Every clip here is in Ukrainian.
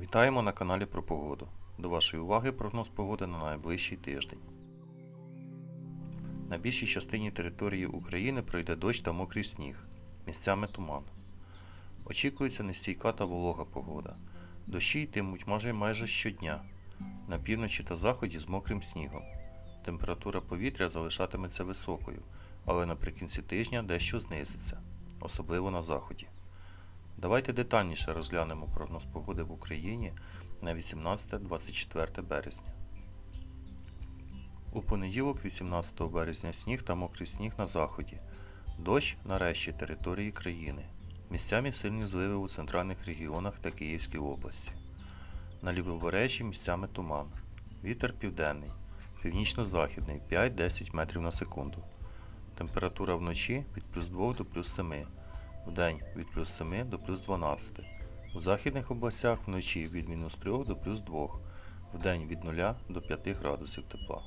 Вітаємо на каналі про погоду. До вашої уваги прогноз погоди на найближчий тиждень. На більшій частині території України пройде дощ та мокрий сніг, місцями туман. Очікується нестійка та волога погода. Дощі йтимуть майже майже щодня, на півночі та заході з мокрим снігом. Температура повітря залишатиметься високою, але наприкінці тижня дещо знизиться, особливо на заході. Давайте детальніше розглянемо прогноз погоди в Україні на 18-24 березня. У понеділок, 18 березня, сніг та мокрий сніг на заході, дощ на решті території країни, місцями сильні зливи у центральних регіонах та Київській області. На лівобережжі місцями туман, вітер південний, північно-західний 5-10 метрів на секунду. Температура вночі від плюс 2 до плюс 7 вдень від плюс 7 до плюс 12. У західних областях вночі від мінус 3 до плюс 2, вдень від 0 до 5 градусів тепла.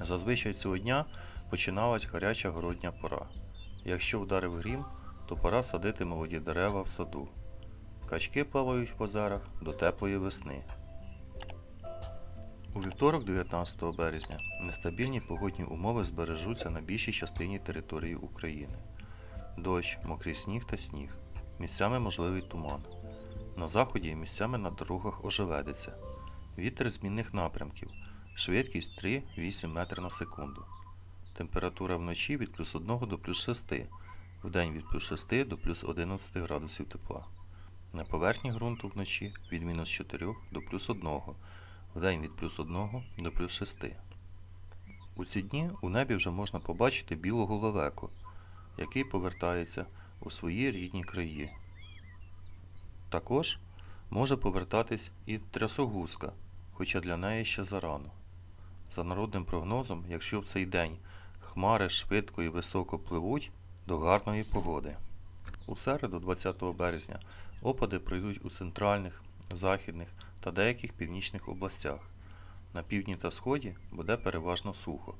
Зазвичай цього дня починалась гаряча городня пора. Якщо вдарив грім, то пора садити молоді дерева в саду. Качки плавають в озерах до теплої весни. У вівторок, 19 березня, нестабільні погодні умови збережуться на більшій частині території України дощ, мокрий сніг та сніг. Місцями можливий туман. На заході місцями на дорогах ожеледиться. Вітер змінних напрямків. Швидкість 3-8 метрів на секунду. Температура вночі від плюс 1 до плюс 6, вдень від плюс 6 до плюс 11 градусів тепла. На поверхні ґрунту вночі від мінус 4 до плюс 1, вдень від плюс 1 до плюс 6. У ці дні у небі вже можна побачити білого лелеку який повертається у свої рідні краї. Також може повертатись і трясогузка, хоча для неї ще зарано. За народним прогнозом, якщо в цей день хмари швидко і високо пливуть до гарної погоди. У середу, 20 березня, опади пройдуть у центральних, західних та деяких північних областях. На півдні та сході буде переважно сухо.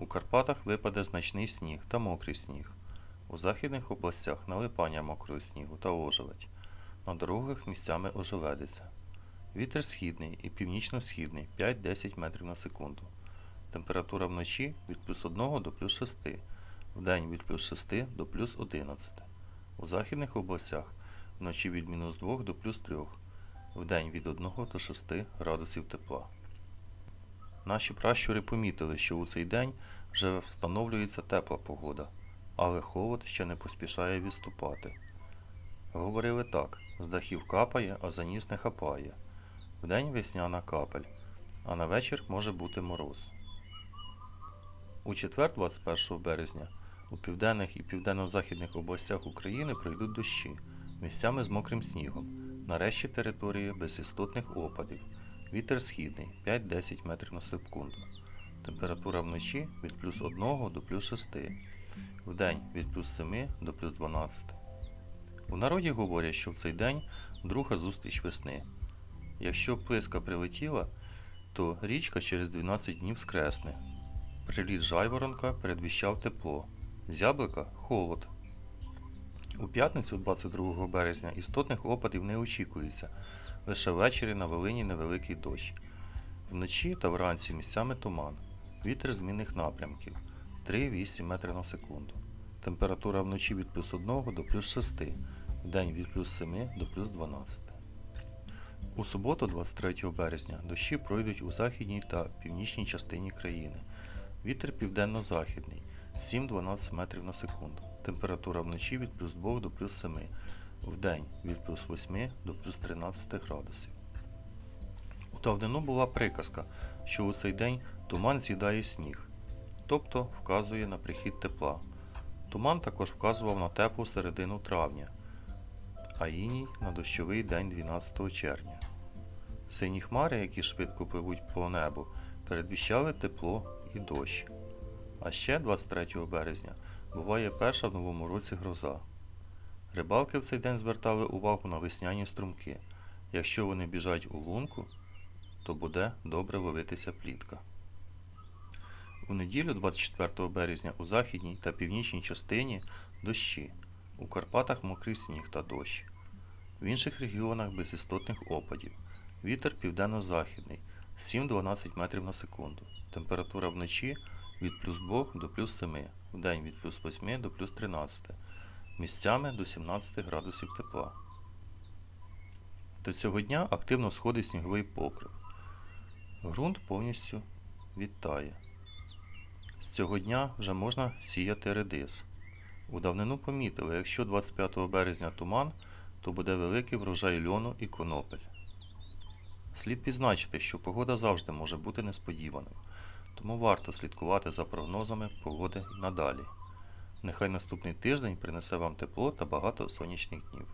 У Карпатах випаде значний сніг та мокрий сніг. У західних областях налипання мокрого снігу та ожеледь. На дорогах місцями ожеледиться. Вітер східний і північно-східний 5-10 метрів на секунду. Температура вночі від плюс 1 до плюс 6, вдень від плюс 6 до плюс 11. У західних областях вночі від мінус 2 до плюс 3, вдень від 1 до 6 градусів тепла. Наші пращури помітили, що у цей день вже встановлюється тепла погода, але холод ще не поспішає відступати. Говорили так: з дахів капає, а за ніс не хапає. Вдень весняна капель, а на вечір може бути мороз. У четвер, 21 березня, у південних і південно-західних областях України пройдуть дощі, місцями з мокрим снігом, нарешті території без істотних опадів. Вітер східний 5-10 метрів на секунду. Температура вночі від плюс 1 до плюс 6, вдень від плюс 7 до плюс 12. У народі говорять, що в цей день друга зустріч весни. Якщо плиска прилетіла, то річка через 12 днів скресне. Приліт жайворонка передвіщав тепло, з яблука холод. У п'ятницю, 22 березня, істотних опадів не очікується. Лише ввечері на Волині невеликий дощ. Вночі та вранці місцями туман. Вітер змінних напрямків 3-8 метрів на секунду. Температура вночі від плюс 1 до плюс 6, вдень від плюс 7 до плюс 12. У суботу, 23 березня, дощі пройдуть у західній та північній частині країни. Вітер південно-західний 7-12 метрів на секунду. Температура вночі від плюс 2 до плюс 7 вдень від плюс 8 до плюс 13 градусів. У давнину була приказка, що у цей день туман з'їдає сніг, тобто вказує на прихід тепла. Туман також вказував на теплу середину травня, а іній на дощовий день 12 червня. Сині хмари, які швидко пливуть по небу, передвіщали тепло і дощ. А ще 23 березня буває перша в новому році гроза. Рибалки в цей день звертали увагу на весняні струмки. Якщо вони біжать у лунку, то буде добре ловитися плітка. У неділю, 24 березня, у західній та північній частині дощі. У Карпатах мокрий сніг та дощ. В інших регіонах без істотних опадів. Вітер південно-західний 7-12 метрів на секунду. Температура вночі від плюс 2 до плюс 7, вдень від плюс 8 до плюс 13, місцями до 17 градусів тепла. До цього дня активно сходить сніговий покрив. Ґрунт повністю відтає. З цього дня вже можна сіяти редис. У давнину помітили, якщо 25 березня туман, то буде великий врожай льону і конопель. Слід відзначити, що погода завжди може бути несподіваною, тому варто слідкувати за прогнозами погоди надалі. Нехай наступний тиждень принесе вам тепло та багато сонячних днів.